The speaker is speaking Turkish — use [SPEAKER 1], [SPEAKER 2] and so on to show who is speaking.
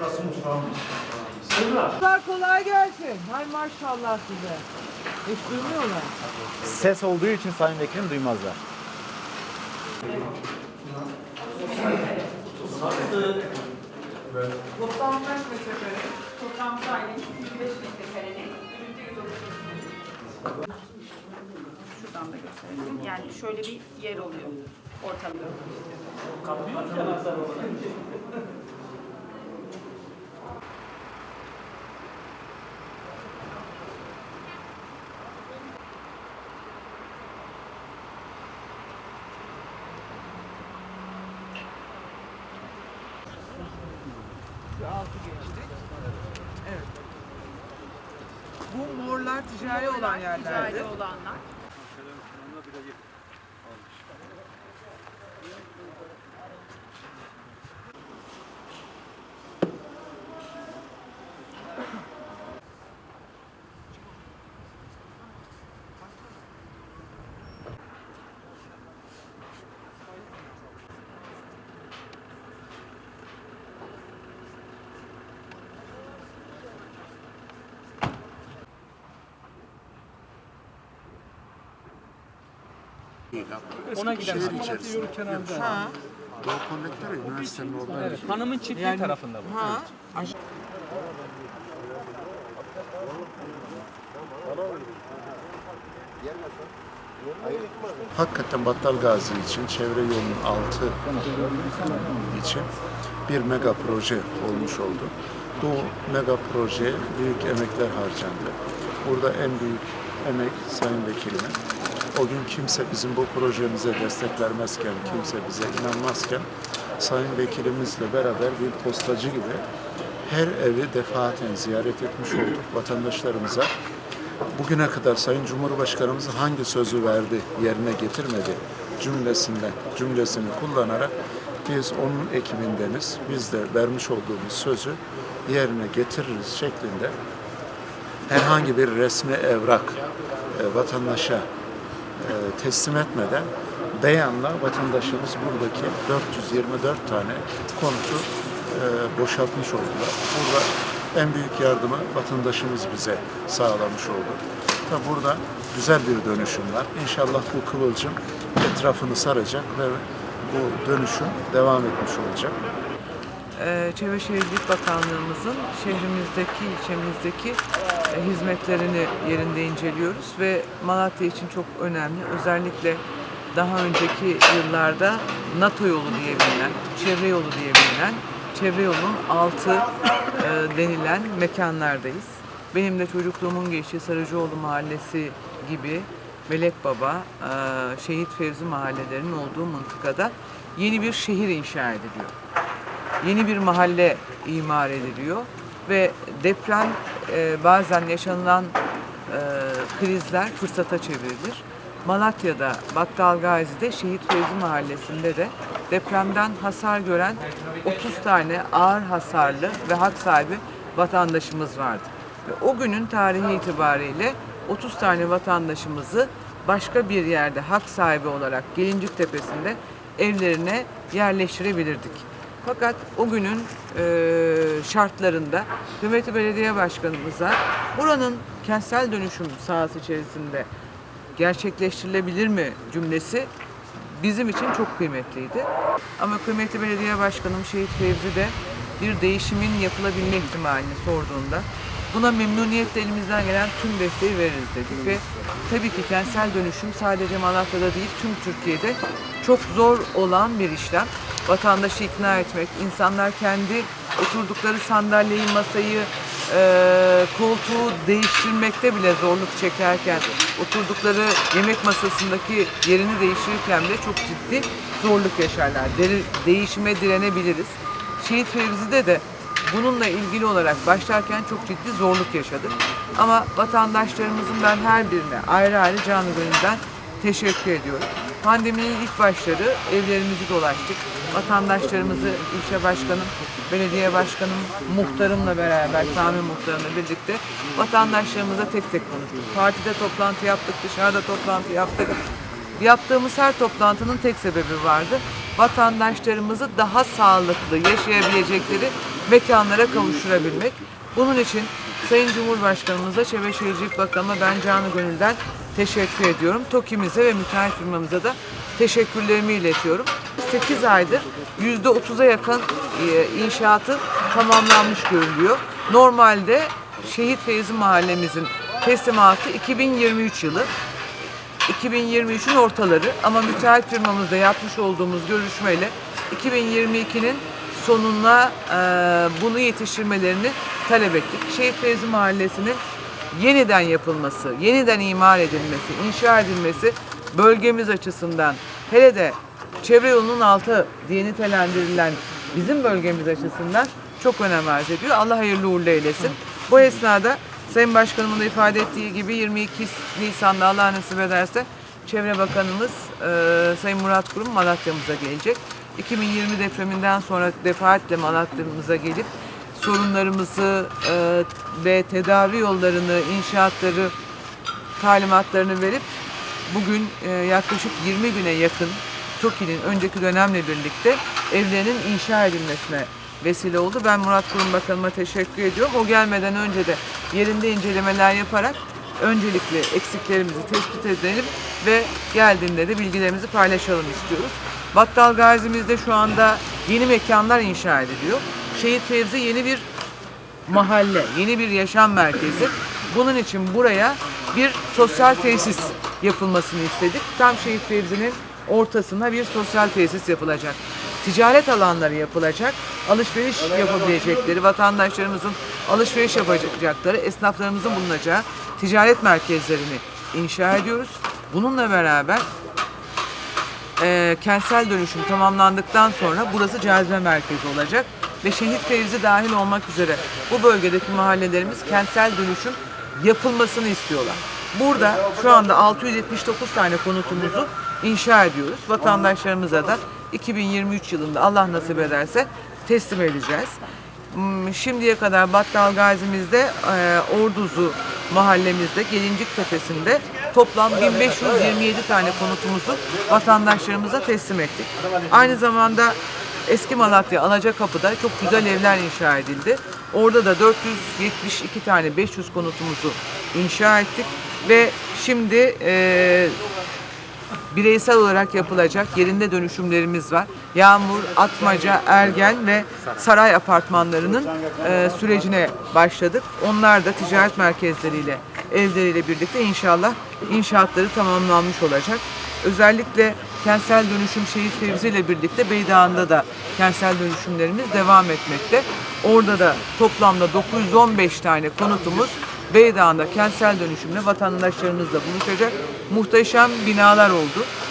[SPEAKER 1] Burası mutfağımız.
[SPEAKER 2] Çocuklar kolay gelsin. Hay maşallah size. Hiç duymuyorlar.
[SPEAKER 3] Ses olduğu için Sayın Vekilim duymazlar.
[SPEAKER 2] Toplam kaç metrekare?
[SPEAKER 4] Toplam daire 105 metrekarelik, üründe 130 Şuradan da gösterelim. Yani şöyle bir yer oluyor ortamda.
[SPEAKER 2] Bir altı geçti. Evet. Bu morlar ticari olan yerlerde.
[SPEAKER 4] Ticari olanlar.
[SPEAKER 5] Ona giden
[SPEAKER 6] Şehir içerisinde.
[SPEAKER 5] yolu kenarında.
[SPEAKER 2] Ha.
[SPEAKER 6] Doğu Konnektör üniversitenin orada.
[SPEAKER 5] Evet, hanımın çiftliği
[SPEAKER 2] Yani-
[SPEAKER 5] tarafında bu.
[SPEAKER 2] Ha. aş-
[SPEAKER 6] Hakikaten Battal Gazi için çevre yolunun altı için bir mega proje olmuş oldu. Bu mega projeye büyük emekler harcandı. Burada en büyük emek Sayın Vekilimin. O gün kimse bizim bu projemize destek vermezken, kimse bize inanmazken Sayın Vekilimizle beraber bir postacı gibi her evi defaten ziyaret etmiş olduk vatandaşlarımıza. Bugüne kadar Sayın Cumhurbaşkanımız hangi sözü verdi, yerine getirmedi cümlesinden, cümlesini kullanarak biz onun ekibindeniz, biz de vermiş olduğumuz sözü yerine getiririz şeklinde herhangi bir resmi evrak e, vatandaşa teslim etmeden beyanla vatandaşımız buradaki 424 tane konutu e, boşaltmış oldular. Burada en büyük yardımı vatandaşımız bize sağlamış oldu. Tabi burada güzel bir dönüşüm var. İnşallah bu kıvılcım etrafını saracak ve bu dönüşüm devam etmiş olacak.
[SPEAKER 2] Ee, Çevre Şehircilik Bakanlığımızın şehrimizdeki, ilçemizdeki e, hizmetlerini yerinde inceliyoruz ve Malatya için çok önemli. Özellikle daha önceki yıllarda NATO yolu diye bilinen, çevre yolu diye bilinen, çevre yolunun altı e, denilen mekanlardayız. Benim de çocukluğumun geçtiği Sarıcıoğlu Mahallesi gibi Melek Baba, e, Şehit Fevzi mahallelerinin olduğu mıntıkada yeni bir şehir inşa ediliyor yeni bir mahalle imar ediliyor ve deprem e, bazen yaşanılan e, krizler fırsata çevrilir. Malatya'da, Battal Gazi'de Şehit Fevzi Mahallesi'nde de depremden hasar gören 30 tane ağır hasarlı ve hak sahibi vatandaşımız vardı. Ve o günün tarihi itibariyle 30 tane vatandaşımızı başka bir yerde hak sahibi olarak Gelincik Tepesi'nde evlerine yerleştirebilirdik. Fakat o günün e, şartlarında Hükümeti Belediye Başkanımıza buranın kentsel dönüşüm sahası içerisinde gerçekleştirilebilir mi cümlesi bizim için çok kıymetliydi. Ama kıymetli belediye başkanım Şehit Fevzi de bir değişimin yapılabilme ihtimalini sorduğunda buna memnuniyetle elimizden gelen tüm desteği veririz dedik ve tabii ki kentsel dönüşüm sadece Malatya'da değil tüm Türkiye'de çok zor olan bir işlem. Vatandaşı ikna etmek, insanlar kendi oturdukları sandalyeyi, masayı, eee, koltuğu değiştirmekte bile zorluk çekerken, oturdukları yemek masasındaki yerini değiştirirken bile çok ciddi zorluk yaşarlar. Deri- değişime direnebiliriz. Şehit Fevzi'de de bununla ilgili olarak başlarken çok ciddi zorluk yaşadık. Ama vatandaşlarımızın ben her birine ayrı ayrı canı gönülden teşekkür ediyorum. Pandeminin ilk başları evlerimizi dolaştık. Vatandaşlarımızı ilçe başkanım, belediye başkanım, muhtarımla beraber, Sami muhtarımla birlikte vatandaşlarımıza tek tek konuştuk. Partide toplantı yaptık, dışarıda toplantı yaptık. Yaptığımız her toplantının tek sebebi vardı. vatandaşlarımızı daha sağlıklı yaşayabilecekleri mekanlara kavuşturabilmek. Bunun için Sayın Cumhurbaşkanımıza, Çevre Şehircilik Bakanı'na ben canı gönülden teşekkür ediyorum. TOKİ'mize ve müteahhit firmamıza da teşekkürlerimi iletiyorum. 8 aydır %30'a yakın e, inşaatı tamamlanmış görülüyor. Normalde Şehit Feyzi Mahallemizin teslimatı 2023 yılı. 2023'ün ortaları ama müteahhit firmamızda yapmış olduğumuz görüşmeyle 2022'nin sonuna e, bunu yetiştirmelerini talep ettik. Şehit Feyzi Mahallesi'nin yeniden yapılması, yeniden imar edilmesi, inşa edilmesi bölgemiz açısından hele de çevre yolunun altı diye nitelendirilen bizim bölgemiz açısından çok önem arz ediyor. Allah hayırlı uğurlu eylesin. Bu esnada Sayın Başkanımın da ifade ettiği gibi 22 Nisan'da Allah nasip ederse Çevre Bakanımız e, Sayın Murat Kurum Malatya'mıza gelecek. 2020 depreminden sonra defaatle Malatya'mıza gelip sorunlarımızı e, ve tedavi yollarını, inşaatları, talimatlarını verip bugün e, yaklaşık 20 güne yakın TOKİ'nin önceki dönemle birlikte evlerinin inşa edilmesine vesile oldu. Ben Murat Kurum teşekkür ediyorum. O gelmeden önce de yerinde incelemeler yaparak öncelikle eksiklerimizi tespit edelim ve geldiğinde de bilgilerimizi paylaşalım istiyoruz. Battal Gazi'mizde şu anda yeni mekanlar inşa ediliyor. Şehit Fevzi yeni bir mahalle, yeni bir yaşam merkezi. Bunun için buraya bir sosyal tesis yapılmasını istedik. Tam Şehit Fevzi'nin ortasına bir sosyal tesis yapılacak. Ticaret alanları yapılacak. Alışveriş yapabilecekleri, vatandaşlarımızın alışveriş yapacakları, esnaflarımızın bulunacağı ticaret merkezlerini inşa ediyoruz. Bununla beraber e, kentsel dönüşüm tamamlandıktan sonra burası cazibe merkezi olacak ve Şehit Fevzi dahil olmak üzere bu bölgedeki mahallelerimiz kentsel dönüşüm yapılmasını istiyorlar. Burada şu anda 679 tane konutumuzu inşa ediyoruz. Vatandaşlarımıza da 2023 yılında Allah nasip ederse teslim edeceğiz. Hmm, Şimdiye kadar Battal Gazi'mizde, e, Orduzu mahallemizde, Gelincik Tepesi'nde toplam 1527 tane konutumuzu vatandaşlarımıza teslim ettik. Aynı zamanda Eski Malatya Alacakapı'da çok güzel evler inşa edildi. Orada da 472 tane 500 konutumuzu inşa ettik ve şimdi e, bireysel olarak yapılacak yerinde dönüşümlerimiz var. Yağmur, Atmaca, Ergen ve Saray apartmanlarının e, sürecine başladık. Onlar da ticaret merkezleriyle, evleriyle birlikte inşallah inşaatları tamamlanmış olacak. Özellikle kentsel dönüşüm şehit Fevzi ile birlikte Beydağ'ında da kentsel dönüşümlerimiz devam etmekte. Orada da toplamda 915 tane konutumuz Beydağ'ında kentsel dönüşümle vatandaşlarımızla buluşacak. Muhteşem binalar oldu.